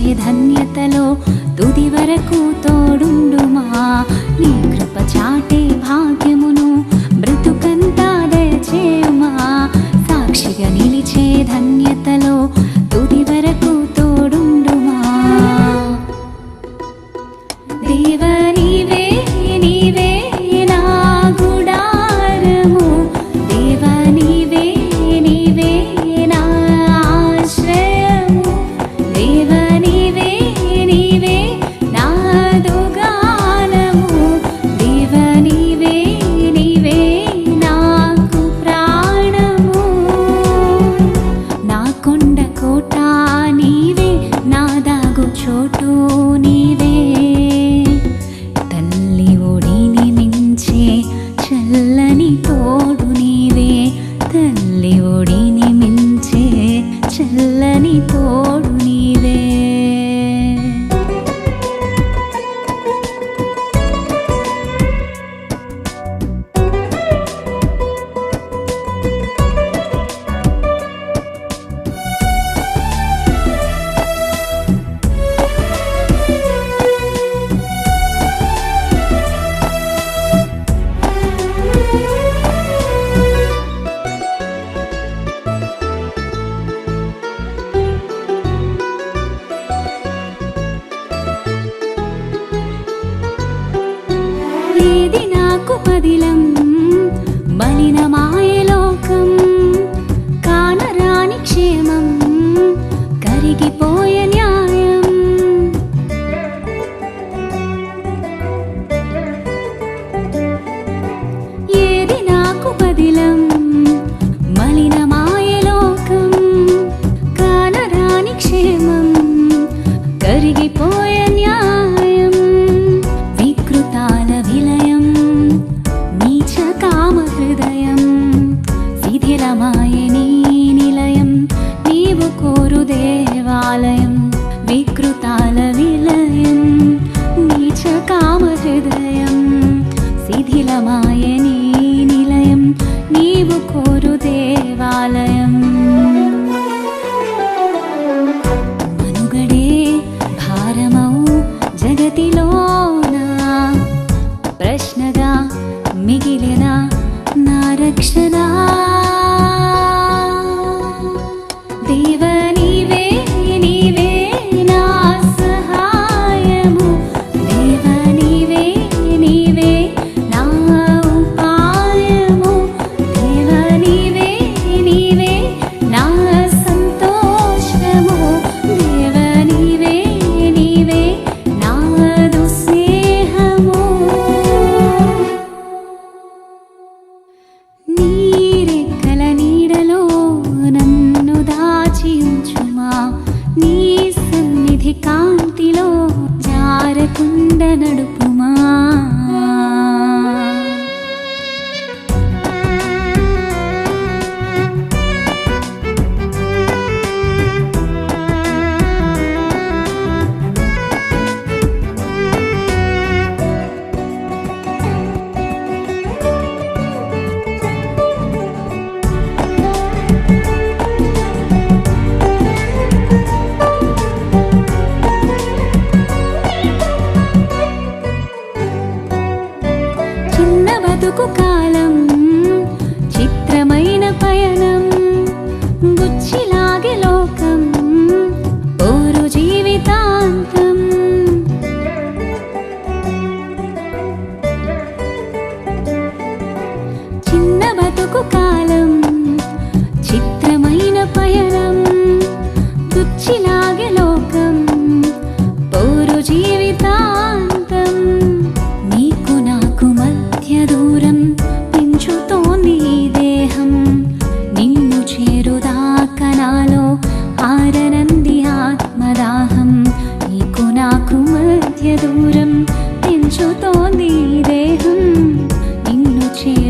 ధన్యతలో తుది వరకు తోడుండుమా? నీ కృప చాటే భాగ్యమును బ్రతుకంతా దయచేయుమా? సాక్షిగా నిలిచే ధన్య ছোটো மதிலம் மலினமா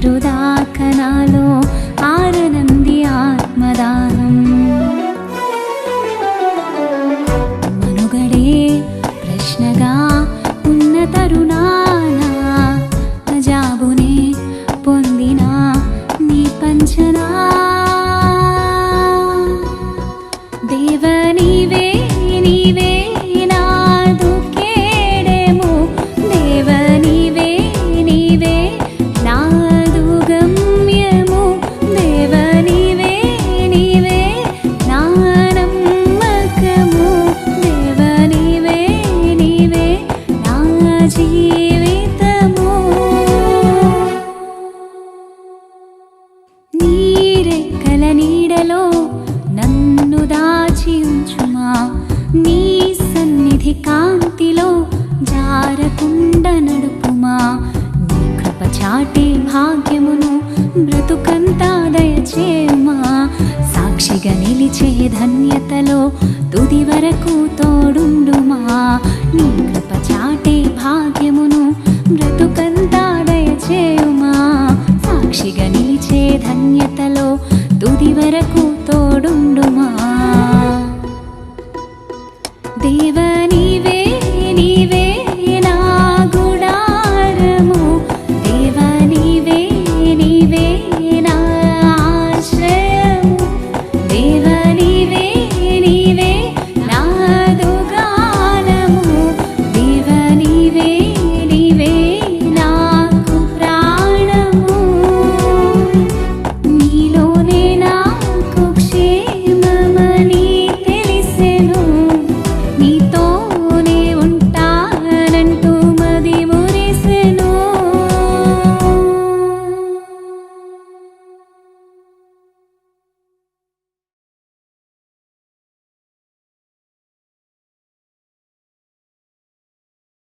మెరుదాకనాలో వాటిలో జారకుండ నడుపుమా. నీ కృప చాటి భాగ్యమును బ్రతుకంతా దయచేమా సాక్షిగా నిలిచే ధన్యతలో తుది వరకు తోడుండుమా. నీ కృప చాటి భాగ్యమును బ్రతుకంతా దయచేయుమా. సాక్షిగా నిలిచే ధన్యతలో తుది వరకు